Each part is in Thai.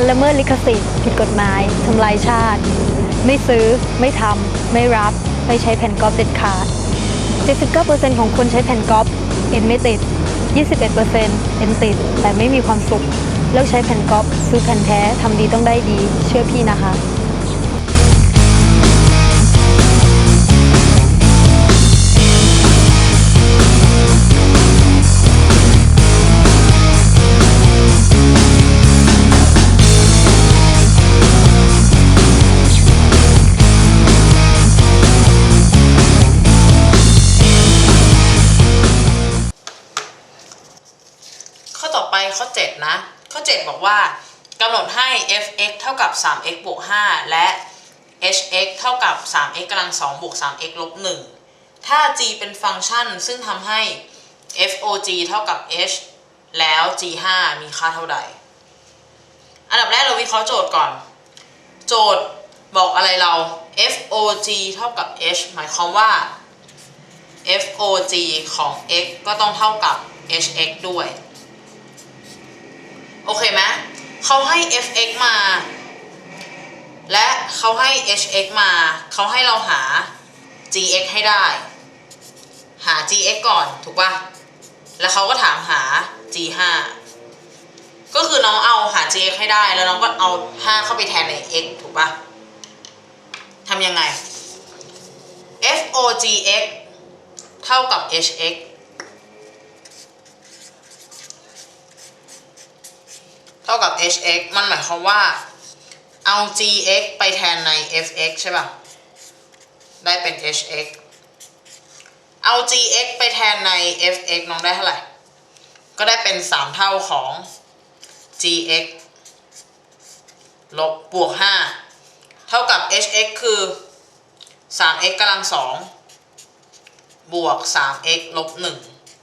การละเมิดลิขสิทธิ์ผิดกฎหมายทำลายชาติ ไม่ซื้อ ไม่ทำ ไม่รับ ไม่ใช้แผ่นก๊อปเด็ดขาด 79%ของคนใช้แผ่นก๊อปเอ็นไม่ติด 21%เอ็นติด แต่ไม่มีความสุข เลิกใช้แผ่นก๊อปซื้อแผ่นแท้ทำดีต้องได้ดี เชื่อพี่นะคะ ข้อต่อไปข้อ 7 นะ ข้อ 7 บอกว่ากำหนดให้ f(x) เท่ากับ 3x บวก 5 และ h(x) เท่ากับ 3x กำลัง2บวก 3x ลบ 1 ถ้า g เป็นฟังก์ชันซึ่งทำให้ f(og) เท่ากับ h แล้ว g5 มีค่าเท่าใด อันดับแรกเราวิเคราะห์โจทย์ก่อน โจทย์บอกอะไรเรา fog เท่ากับ h หมายความว่า fog ของ x ก็ต้องเท่ากับ hx ด้วย โอเคไหมเขาให้ fx มา และเขาให้ hx มา เขาให้เราหา gx ให้ได้ หา gx ก่อนถูกปะแล้วเขาก็ถามหา g5 ก็คือน้องเอาหา gx ให้ได้ แล้วน้องก็เอา 5 เข้าไปแทนใน x ถูกปะทำยังไง fogx เท่ากับ hx ท่ากับ hx มันหมายความว่า เอา gx ไปแทนใน fx ใช่ป่ะ ได้เป็น hx เอา gx ไปแทนใน fx น้องได้เท่าไหร่ ก็ได้เป็น 3 เท่าของ gx ลบบวก 5 เท่ากับ hx คือ 3x กำลัง 2 บวก 3x ลบ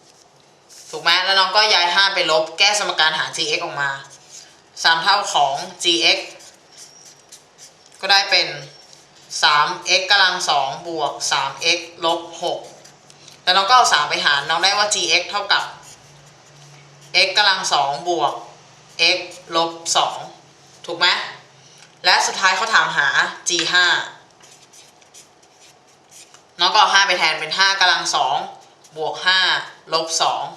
1 ถูกไหมแล้วน้องก็ย้าย 5 ไปลบ แก้สมการหา gx ออกมา 3เท่าของ gx ก็ได้เป็น 3x กำลัง2บวก 3x ลบ6แล้วน้องก็เอา 3 ไปหาร น้องได้ว่า gx เท่ากับ x กำลัง2บวก x ลบ2ถูกไหมและสุดท้ายเขาถามหา g5 น้องก็เอา5ไปแทนเป็น 5กำลัง2บวก 5 ลบ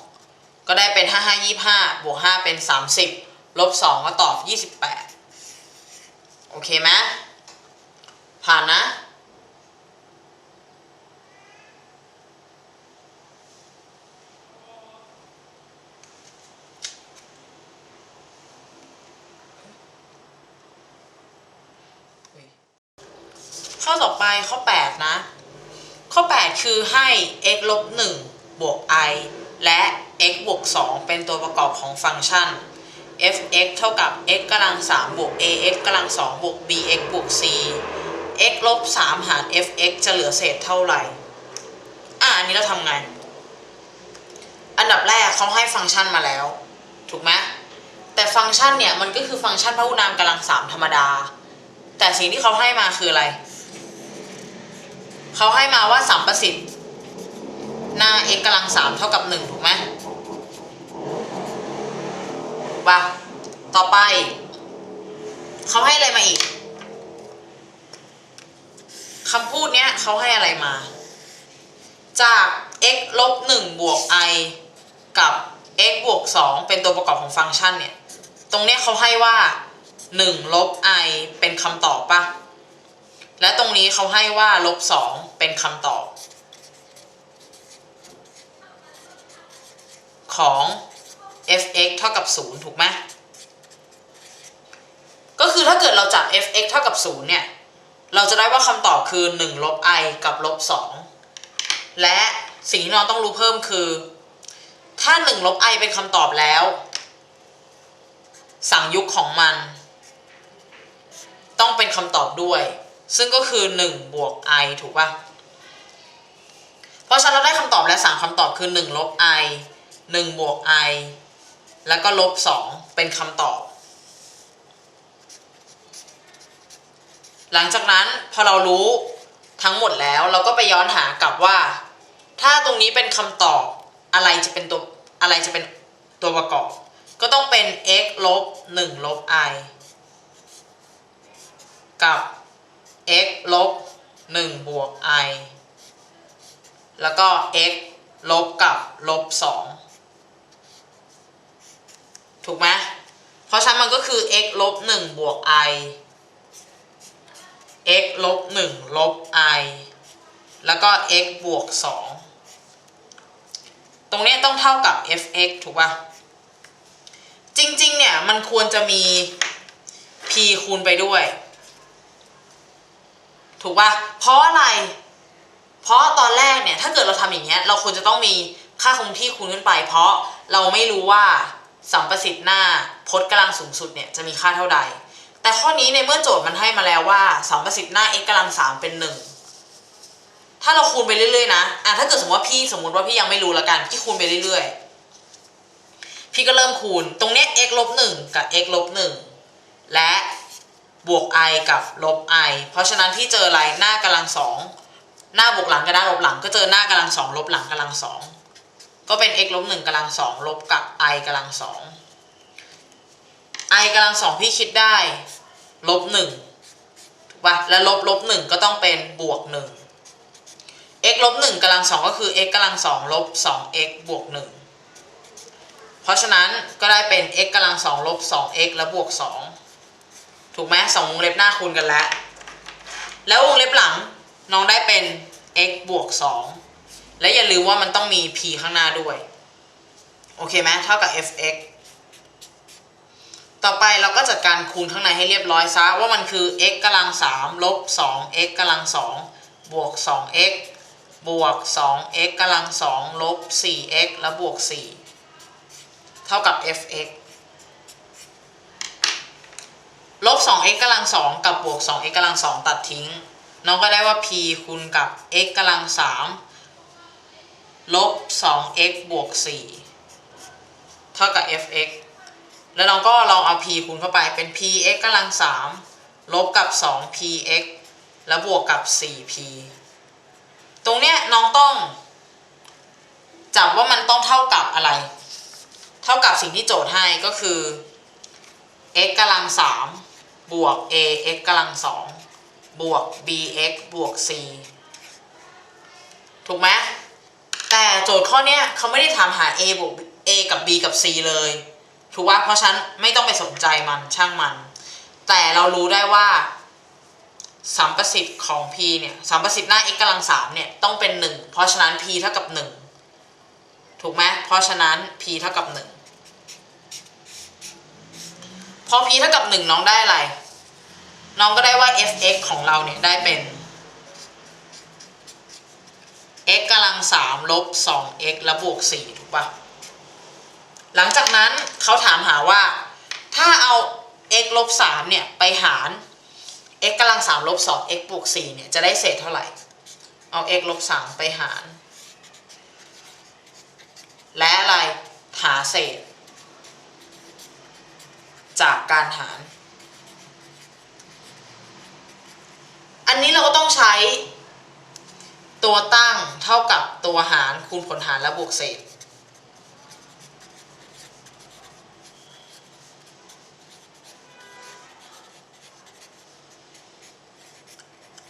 2 ก็ได้เป็น 5 5 25 บวก 5 เป็น 30 ลบ2ก็ตอบ28โอเคไหมผ่านนะข้อต่อไปข้อ 8 นะ ข้อ 8 คือให้ x ลบ1บวก i และ x บวก2เป็นตัวประกอบของฟังก์ชัน f(x) เท่ากับ x กำลัง3บวก ax กำลัง2บวก bx บวก c x ลบ3หาร f(x) จะเหลือเศษเท่าไหร่ อะอันนี้เราทำไง อันดับแรกเขาให้ฟังก์ชันมาแล้ว ถูกไหมแต่ฟังก์ชันเนี่ยมันก็คือฟังก์ชันพหุนามกำลัง3ธรรมดา แต่สิ่งที่เขาให้มาคืออะไร เขาให้มาว่าสัมประสิทธิ์หน้า x กำลังสามเท่ากับหนึ่งถูกไหม ปะต่อไป เขาให้อะไรมาอีกคำพูดเนี้ยเขาให้อะไรมา จาก x ลบหนึ่งบวก i กับ x บวกสองเป็นตัวประกอบของฟังก์ชันเนี่ย ตรงเนี้ยเขาให้ว่าหนึ่งลบ i เป็นคำตอบปะและตรงนี้เขาให้ว่าลบสองเป็นคำตอบ ของ f(x) เท่ากับ 0 ถูกไหมก็คือถ้าเกิดเราจับ f(x) เท่ากับ 0 เนี่ย เราจะได้ว่าคำตอบคือ 1 ลบ i กับลบ 2 และสิ่งที่เราต้องรู้เพิ่มคือ ถ้า 1 ลบ i เป็นคำตอบแล้ว สั่งยุคของมัน ต้องเป็นคำตอบด้วย ซึ่งก็คือ 1 บวก i ถูกป่ะเพราะฉะนั้นเราได้คำตอบและ3คำตอบคือ 1 ลบ i 1 บวก i แล้วก็ลบ2เป็นคำตอบ หลังจากนั้นพอเรารู้ทั้งหมดแล้วเราก็ไปย้อนหากลับว่า ถ้าตรงนี้เป็นคำตอบอะไรจะเป็นตัวอะไรจะเป็นตัวประกอบ ก็ต้องเป็น x ลบ1ลบ i กับ x ลบ1บวก i แล้วก็ x ลบกับลบ2 ถูกไหมเพราะฉะนั้นมันก็คือ x ลบ1บวก i x ลบ1ลบ i แล้วก็ x บวก 2 ตรงนี้ต้องเท่ากับ fx ถูกป่ะ จริง ๆ เนี่ย มันควรจะมี p คูณไปด้วย ถูกป่ะ เพราะอะไร เพราะตอนแรกเนี่ย ถ้าเกิดเราทำอย่างเงี้ย เราควรจะต้องมีค่าคงที่คูณขึ้นไป เพราะเราไม่รู้ว่า สัมประสิทธิ์หน้าพจน์กำลังสูงสุดเนี่ยจะมีค่าเท่าใด แต่ข้อนี้ในเมื่อโจทย์มันให้มาแล้วว่าสัมประสิทธิ์หน้า x กำลังสามเป็นหนึ่งถ้าเราคูณไปเรื่อยๆนะอะถ้าเกิดสมมติว่าพี่สมมติว่าพี่ยังไม่รู้ละกันพี่คูณไปเรื่อยๆ พี่ก็เริ่มคูณตรงเนี้ย x ลบหนึ่งกับ x ลบหนึ่งและบวก i กับลบ i เพราะฉะนั้นพี่เจออะไรหน้ากำลังสองหน้าบวกหลังกับหน้าลบหลังก็เจอหน้ากำลังสองลบหลังกำลังสอง ก็เป็น x ลบหนึ่งกำลังสองลบกับ i กำลังสอง i กำลังสองพี่คิดได้ลบหนึ่งถูกปะแล้วลบลบหนึ่งก็ต้องเป็นบวกหนึ่ง x ลบหนึ่งกำลังสองก็คือ x กำลังสองลบสอง x บวกหนึ่งเพราะฉะนั้นก็ได้เป็น x กำลังสองลบสอง x แล้วบวกสองถูกไหมสองวงเล็บหน้าคูณกันแล้ว แล้ววงเล็บหลังน้องได้เป็น x บวกสอง และอย่าลืมว่ามันต้องมี p ข้างหน้าด้วย โอเคไหมเท่ากับ fx ต่อไปเราก็จัดการคูณข้างในให้เรียบร้อยซะว่ามันคือ x กำลังสามลบสอง x กำลังสองบวกสอง x บวก 2x กำลัง2ลบ 4x แล้วบวก 4 เท่ากับ fx ลบ 2x กำลัง2กับบวก 2x กำลัง2ตัดทิ้ง น้องก็ได้ว่า p คูณกับ x กำลัง3 ลบ 2x บวก 4 เท่ากับ fx แล้วน้องก็ลองเอา p คูณเข้าไปเป็น px กำลัง 3 ลบกับ 2px แล้วบวกกับ 4p ตรงเนี้ยน้องต้อง จับว่ามันต้องเท่ากับอะไร เท่ากับสิ่งที่โจทย์ให้ก็คือ x กำลังสามบวก a x กำลังสองบวก b x บวก c ถูกไหม แต่โจทย์ข้อเนี้ยเขาไม่ได้ถามหา a บวก a กับ b กับ c เลย ถูกว่าเพราะฉันไม่ต้องไปสนใจมันช่างมัน แต่เรารู้ได้ว่าสัมประสิทธิ์ของ p เนี่ยสัมประสิทธิ์หน้า x กำลังสามเนี่ยต้องเป็น 1 เพราะฉะนั้น p เท่ากับ 1 ถูกไหมเพราะฉะนั้น p เท่ากับ 1 พอ p เท่ากับ 1 น้องได้อะไร น้องก็ได้ว่า fx ของเราเนี่ยได้เป็น x กำลังสามลบ 2x แล้วบวก4ถูกปะหลังจากนั้นเขาถามหาว่า ถ้าเอา x ลบ3เนี่ย ไปหาร x กำลังสามลบสอง x บวกสี่เนี่ย จะได้เศษเท่าไหร่ เอา x ลบสามไปหาร และอะไรหาเศษ จากการหาร อันนี้เราก็ต้องใช้ ตัวตั้งเท่ากับตัวหารคูณผลหารและบวกเศษ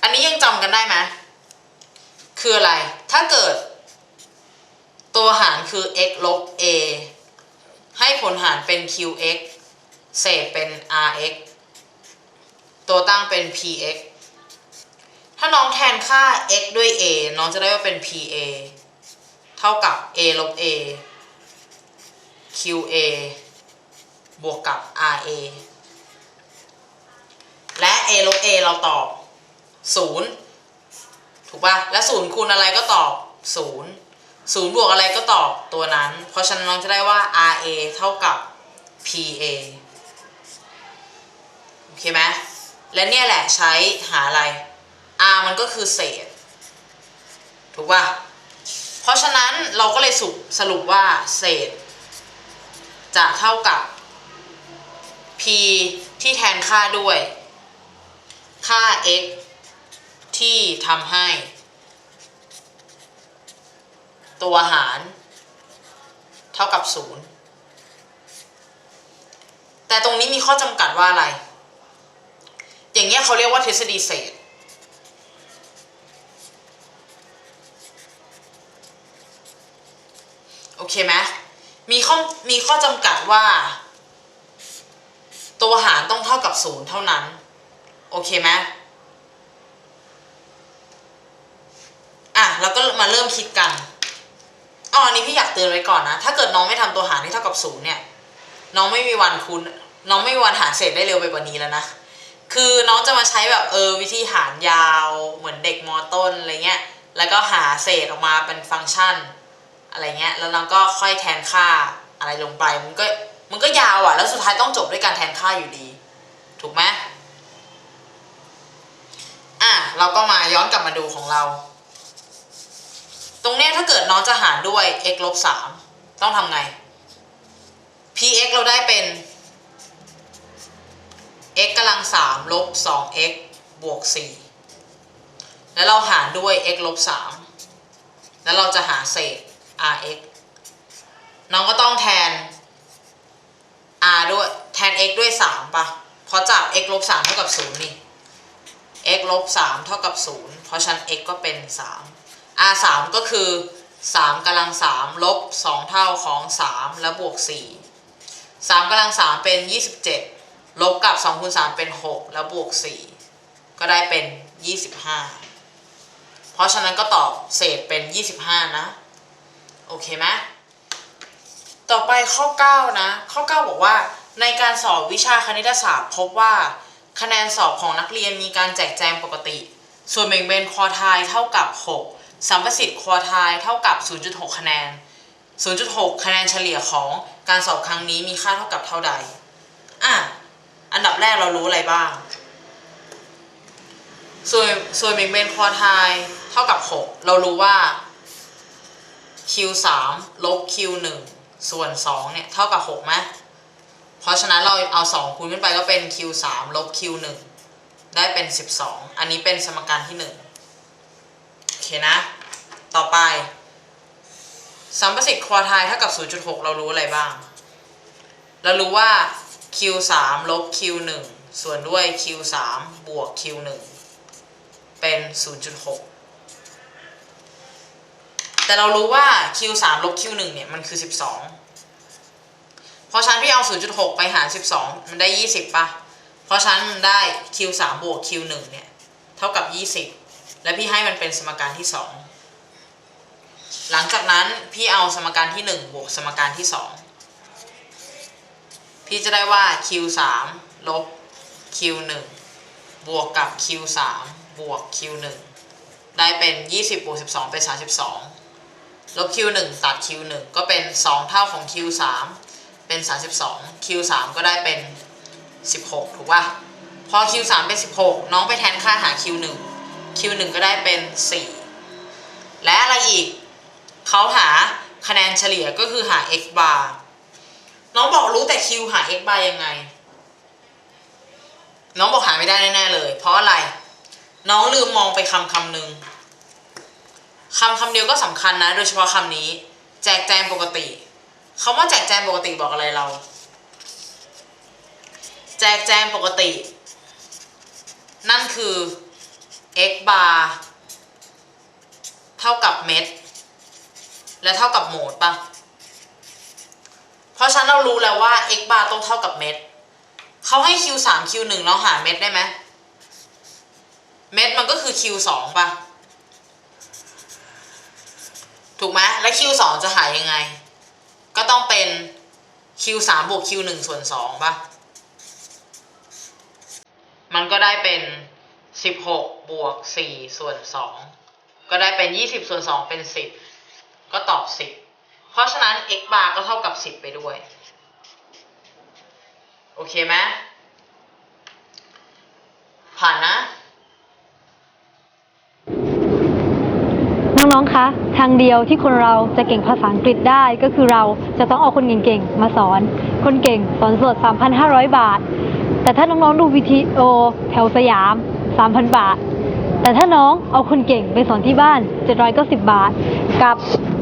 อันนี้ยังจำกันได้ไหมคืออะไร ถ้าเกิด ตัวหารคือ x ลบ a ให้ผลหารเป็น qx เศษเป็น rx ตัวตั้งเป็น px ถ้าน้อง นค่า x ด้วย a น้องจะได้ว่าเป็น pa เท่ากับ a ลบ a qa บวกกับ ra และ a ลบ a เราตอบศูนย์ถูกป่ะ และศูนย์คูณอะไรก็ตอบศูนย์ศูนย์บวกอะไรก็ตอบตัวนั้น เพราะฉะนั้นน้องจะได้ว่า RA เท่ากับ PA โอเคไหมและเนี่ยแหละใช้หาอะไร R มันก็คือเศษ ถูกป่ะ เพราะฉะนั้นเราก็เลยสุปสรุปว่าเศษ จะเท่ากับ P ที่แทนค่าด้วย ค่า x ที่ทำให้ ตัวหารเท่ากับ 0 แต่ตรงนี้มีข้อจำกัดว่าอะไร อย่างเงี้ยเขาเรียกว่าทฤษฎีเศษ โอ เคไหมมีข้อมีข้อจำกัดว่า ตัวหารต้องเท่ากับศูนย์เท่านั้น โอเคไหมอะเราก็มาเริ่มคิดกันอ๋ออันนี้พี่อยากเตือนไว้ก่อนนะ ถ้าเกิดน้องไม่ทำตัวหารที่เท่ากับศูนย์เนี่ย น้องไม่มีวันคูณน้องไม่มีวันหาเศษได้เร็วไปกว่านี้แล้วนะ คือน้องจะมาใช้แบบเออวิธีหารยาวเหมือนเด็กมอต้นอะไรเงี้ย แล้วก็หาเศษออกมาเป็นฟังก์ชัน อะไรเงี้ย แล้วน้องก็ค่อยแทนค่าอะไรลงไป มันก็มันก็ยาวอะ่ะ แล้วสุดท้ายต้องจบด้วยการแทนค่าอยู่ดี ถูกไหมอะ เราก็มาย้อนกลับมาดูของเรา ตรงเนี้ยถ้าเกิดน้องจะหารด้วย x ลบสามต้องทำไง px เราได้เป็น x กำลังสามลบสอง x บวกสี่แล้วเราหารด้วย x ลบสามแล้วเราจะหาเศษ rx น้องก็ต้องแทน r ด้วย แทน x ด้วยสามปะเพราะจาก x ลบสามเท่ากับศูนย์นี่ x ลบสามเท่ากับศูนย์เพราะฉะนั้น x ก็เป็นสาม r สามก็คือสามกำลังสามลบสองเท่าของสามแล้วบวกสี่สามกำลังสามเป็นยี่สิบเจ็ดลบกับสองคูณสามเป็นหกแล้วบวกสี่ก็ได้เป็นยี่สิบห้าเพราะฉะนั้นก็ตอบเศษเป็นยี่สิบห้านะ โอเคไหมต่อไปข้อ 9 นะ ข้อ 9 บอกว่า ในการสอบวิชาคณิตศาสตร์ พบว่าคะแนนสอบของนักเรียนมีการแจกแจงปกติ ส่วนแบ่งเบนควอไทายเท่ากับ 6สัมประสิทธิ์ควอไทายเท่ากับ 0.6 คะแนน 0.6 คะแนนเฉลี่ยของการสอบครั้งนี้มีค่าเท่ากับเท่าใด อะ อันดับแรกเรารู้อะไรบ้าง ส่วนส่วนแบ่งเบนควอไทายเท่ากับ 6 เรารู้ว่า 3ลบ q 1 ส่วน 2 เนี่ย เท่ากับ6ไหมเพราะฉะนั้นเราเอา 2 คูณขึ้นไปก็เป็น q 3 ลบ q 1 ได้เป็น 12 อันนี้เป็นสมการที่ 1 โอเคนะ ต่อไปสัมประสิทธิ์ควอไทเท่ากับ 0.6 เรารู้อะไรบ้าง เรารู้ว่า q 3 ลบ q 1 ส่วนด้วย q 3 บวก q 1 เป็น 0.6 แต่เรารู้ว่า q 3ลบ q 1เนี่ยมันคือ 12 เพราะฉะนั้นพี่เอา 0.6 ไปหาร 12 มันได้ 20ป่ะเพราะฉะนั้นมันได้ q 3บวก q 1เนี่ยเท่ากับ 20 และพี่ให้มันเป็นสมการที่ 2 หลังจากนั้นพี่เอาสมการที่ 1 บวกสมการที่ 2 พี่จะได้ว่า q 3ลบ q 1บวกกับ q 3บวก q 1ได้เป็น 20บวก12 เป็น 32 ลบ q 1 ตัด q 1 ก็เป็น 2 เท่าของ q 3 เป็น 32 q 3 ก็ได้เป็น 16 ถูกป่ะ พอ q 3 เป็น 16 น้องไปแทนค่าหา q 1 q 1 ก็ได้เป็น 4 และอะไรอีก เขาหาคะแนนเฉลี่ยก็คือหา x bar น้องบอกรู้แต่ q หา x bar ยังไง น้องบอกหาไม่ได้แน่ๆเลย เพราะอะไร น้องลืมมองไปคำคำหนึ่ง คำคำเดียวก็สำคัญนะ โดยเฉพาะคำนี้ แจกแจงปกติคำว่าแจกแจงปกติบอกอะไรเรา แจกแจงปกติ นั่นคือ x bar เท่ากับเม็ดและเท่ากับโหมดปะเพราะฉะนั้นเรารู้แล้วว่า x bar ต้องเท่ากับเม็ดเขาให้ q 3 q 1เราหาเม็ดได้ไหมเม็ดมันก็คือ q 2ปะ ถูกไหมและ q 2จะหายยังไง ก็ต้องเป็น q 3บวก q 1ส่วน2ป่ะ มันก็ได้เป็น16บวก4ส่วน2ก็ได้เป็น20ส่วน2เป็น10ก็ตอบ10เพราะฉะนั้น x bar ก็เท่ากับ10ไปด้วย โอเคไหมผ่านนะ น้ องคะ ทางเดียวที่คนเราจะเก่งภาษาอังกฤษได้ก็คือเราจะต้องเอาคนเก่งๆมาสอน คนเก่งสอนสด 3,500 บาท แต่ถ้าน้องๆดูวิดีโอแถวสยาม 3,000 บาท แต่ถ้าน้องเอาคนเก่งไปสอนที่บ้าน 790 บาท กับ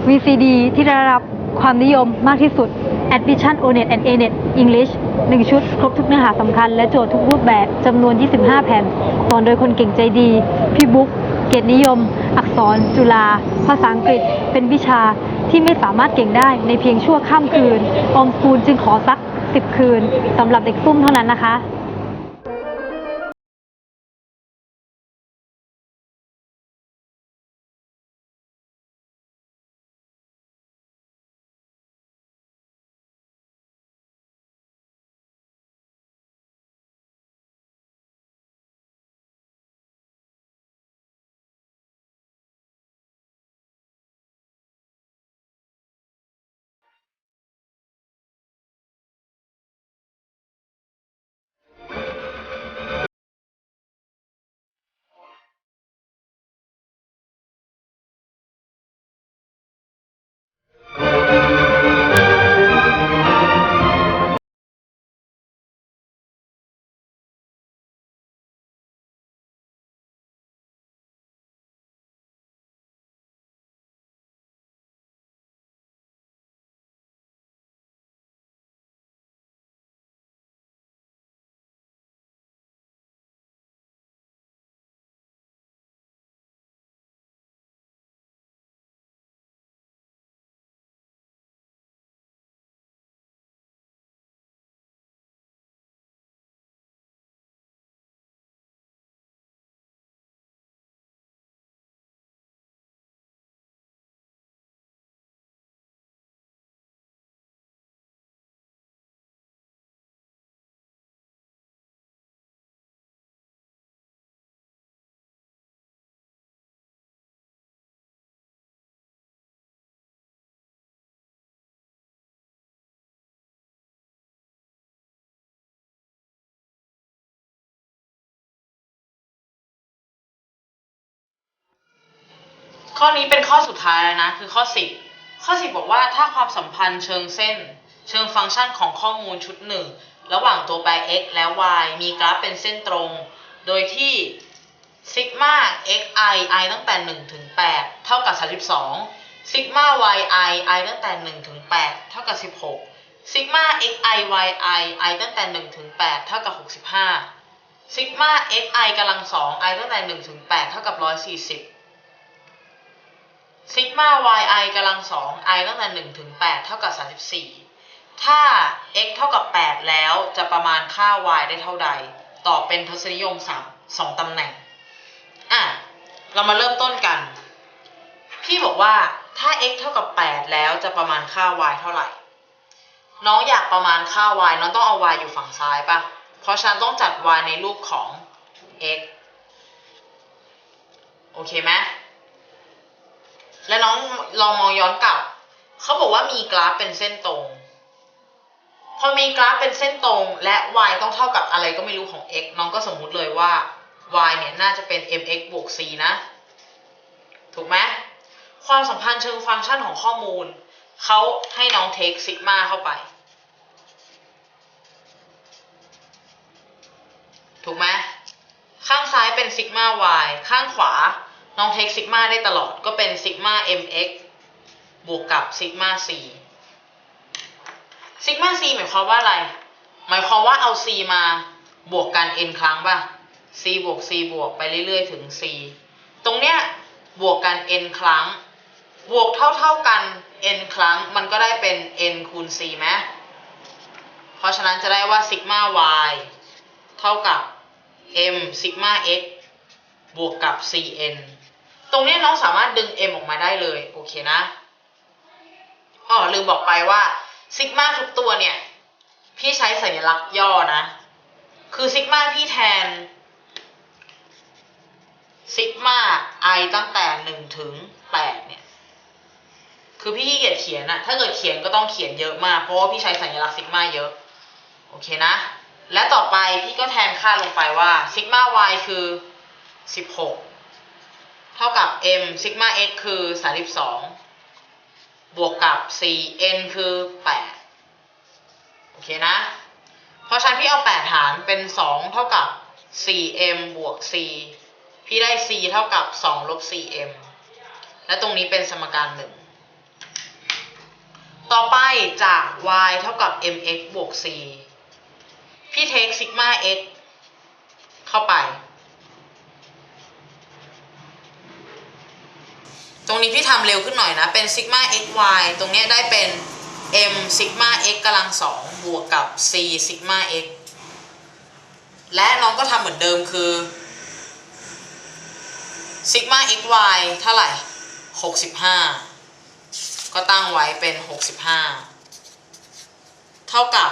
VCD ที่ได้รับความนิยมมากที่สุด Admission ONET and ANET English 1 ชุด ครบทุกเนื้อหาสำคัญและโจทย์ทุกรูปแบบจำนวน 25 แผ่นสอนโดยคนเก่งใจดี พี่บุ๊ก เกียรตินิยม อักษร จุฬาภาษาอังกฤษ เป็นวิชาที่ไม่สามารถเก่งได้ในเพียงชั่วข้ามคืน ออมสูลจึงขอสัก 10 คืนสำหรับเด็กซุ่มเท่านั้นนะคะ ข้อนี้เป็นข้อสุดท้ายแล้วนะคือข้อ10ข้อ10บอกว่าถ้าความสัมพันธ์เชิงเส้น เชิงฟังก์ชันของข้อมูลชุดหนึ่งระหว่างตัวแปร x และ y มีกราฟเป็นเส้นตรง โดยที่ซิกมา xi i ตั้งแต่1ถึง8เท่ากับ32ซิกมา yi i ตั้งแต่1ถึง8เท่ากับ16ซิกมา xi yi i ตั้งแต่1ถึง8เท่ากับ65ซิกมา xi กำลัง2 i ตั้งแต่1ถึง8เท่ากับ140 ซิกมา yi กำลังสอง i ตั้งแต่หนึ่งถึงแปดเท่ากับสามสิบสี่ถ้า x เท่ากับแปดแล้วจะประมาณค่า y ได้เท่าใด ตอบเป็นทศนิยมสามสองตำแหน่ง อะ เรามาเริ่มต้นกัน พี่บอกว่าถ้า x เท่ากับแปดแล้วจะประมาณค่า y เท่าไหร่ น้องอยากประมาณค่า y น้องต้องเอา y อยู่ฝั่งซ้ายปะเพราะฉะนันต้องจัด y ในรูปของ x โอเคไหม และน้องลองมองย้อนกลับ เขาบอกว่ามีกราฟเป็นเส้นตรง พอมีกราฟเป็นเส้นตรง และ y ต้องเท่ากับอะไรก็ไม่รู้ของ x น้องก็สมมุติเลยว่า y เนี่ยน่าจะเป็น mx บวก c นะ ถูกไหมความสัมพันธ์เชิงฟังก์ชันของข้อมูล เขาให้น้องเทคซิกมาเข้าไป ถูกไหมข้างซ้ายเป็นซิกมา y ข้างขวา น้องเทคซิกมาได้ตลอดก็เป็นซิกมา mx บวกกับซิกมา c ซิกมา c หมายความว่าอะไร หมายความว่าเอา c มาบวกกัน n ครั้งป่ะ c บวก c บวกไปเรื่อยๆ ถึง c ตรงเนี้ยบวกกัน n ครั้ง บวกเท่าๆกัน n ครั้งมันก็ได้เป็น n คูณ c ไหมเพราะฉะนั้นจะได้ว่าซิกมา y เท่ากับ m ซิกมา x บวกกับ cn ตรงนี้น้องสามารถดึง m ออกมาได้เลยโอเคนะอ๋อลืมบอกไปว่าซิกมาทุกตัวเนี่ย พี่ใช้สัญลักษณ์ย่อนะ คือซิกมาพี่แทนซิกมา i ตั้งแต่1ถึง8เนี่ย คือพี่ขี้เกียจเขียนอะถ้าเกิดเขียนก็ต้องเขียนเยอะมาก เพราะว่าพี่ใช้สัญลักษณ์ซิกมาเยอะ โอเคนะ และต่อไปพี่ก็แทนค่าลงไปว่าซิกมา y คือ16 เท่ากับ m ซิกมา x คือ 32 บวกกับ c n คือ 8 โอเคนะ เพราะฉะนั้นพี่เอา 8 หารเป็น 2 เท่ากับ 4m บวก c พี่ได้ c เท่ากับ 2 ลบ 4m และตรงนี้เป็นสมการ 1 ต่อไปจาก y เท่ากับ mx บวก c พี่เทคซิกมา x เข้าไป ตรงนี้พี่ทำเร็วขึ้นหน่อยนะ เป็นซิกมา x y ตรงเนี้ยได้เป็น m ซิกมา x กำลังสองบวกกับ c ซิกมา x และน้องก็ทำเหมือนเดิมคือซิกมา x y เท่าไหร่ 65 ก็ตั้งไว้เป็น 65 เท่ากับ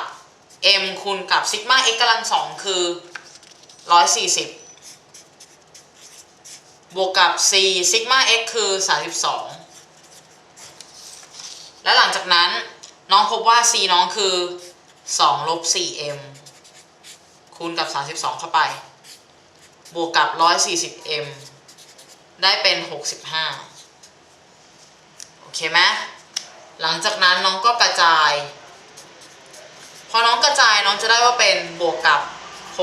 m คูณกับซิกมา x กำลังสองคือ 140 บวกกับ c ซิกมา x คือ 32 และหลังจากนั้นน้องพบว่า c น้องคือ 2 ลบ 4m คูณกับ 32 เข้าไป บวกกับ 140m ได้เป็น 65 โอเคไหมหลังจากนั้นน้องก็กระจาย พอน้องกระจายน้องจะได้ว่าเป็นบวกกับ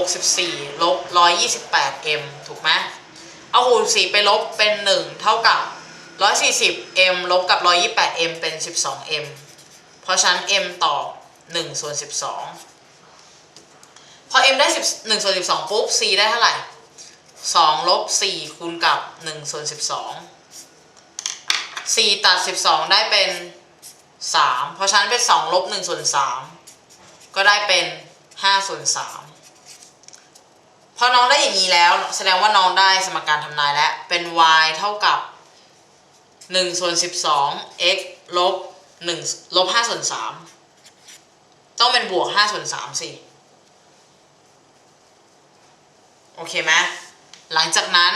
64 ลบ 128m ถูกไหม เอาคูณ4ไปลบเป็น1เท่ากับ 140m ลบกับ 128m เป็น 12m เพราะฉะนั้น m ต่อ1ส่วน12พอ m ได้10 1ส่วน12ปุ๊บ c ได้เท่าไหร่2ลบ4คูณกับ1ส่วน12 4ตัด12ได้เป็น3เพราะฉะนั้นเป็น2ลบ1ส่วน3ก็ได้เป็น5ส่วน3พ อน้องได้อย่างนี้แล้ว แสดงว่าน้องได้สมการทำนายแล้ว เป็น y เท่ากับ1ส่วน12 x ลบ1ลบ5ส่วน3ต้องเป็นบวก5ส่วน3สิโอเคไหมหลังจากนั้น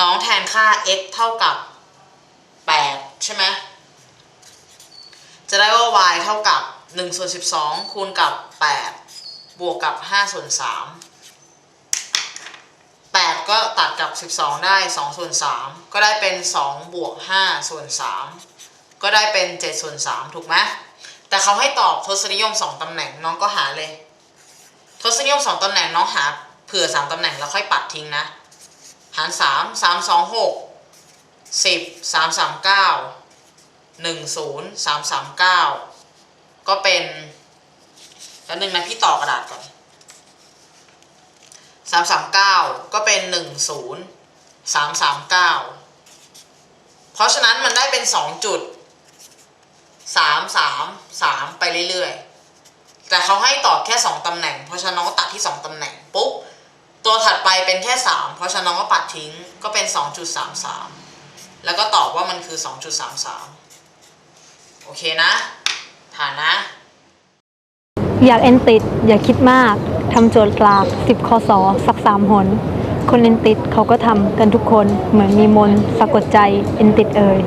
น้องแทนค่า x เท่ากับ 8 ใช่ไหมจะได้ว่า y เท่ากับ1ส่วน12 คูณกับ 8 บวกกับ5ส่วน3 8 ก็ตัดกับ 12 ได้2ส่วน3ก็ได้เป็น2บวก5ส่วน3ก็ได้เป็น7ส่วน3ถูกไหมแต่เขาให้ตอบทศนิยม 2ตำแหน่งน้องก็หาเลย ทศนิยม 2ตำแหน่งน้องหาเผื่อ 3ตำแหน่งแล้วค่อยปัดทิ้งนะ หาร 3 3 2 6 10 3 3 9หนึ่งศูนย์สามสามเก้าก็เป็นแล้วหนึ่งนะพี่ต่อกระดาษก่อน สามสามเก้าก็เป็นหนึ่งศูนย์สามสามเก้าเพราะฉะนั้นมันได้เป็นสองจุดสามสามสามไปเรื่อยๆ แต่เขาให้ตอบแค่สองตำแหน่ง เพราะฉะนั้นน้องก็ตัดที่สองตำแหน่งปุ๊บตัวถัดไปเป็นแค่สามเพราะฉะนั้นน้องก็ปัดทิ้งก็เป็นสองจุดสามสามแล้วก็ตอบว่ามันคือสองจุดสามสามโอเคนะ ฐานนะ อยากเอนติด อย่าคิดมาก ทำโจทย์กลาก10คอสอสักสามหน คนเอ็นติดเขาก็ทำกันทุกคนเหมือนมีมนต์สะกดใจเอ็นติดเอ่ย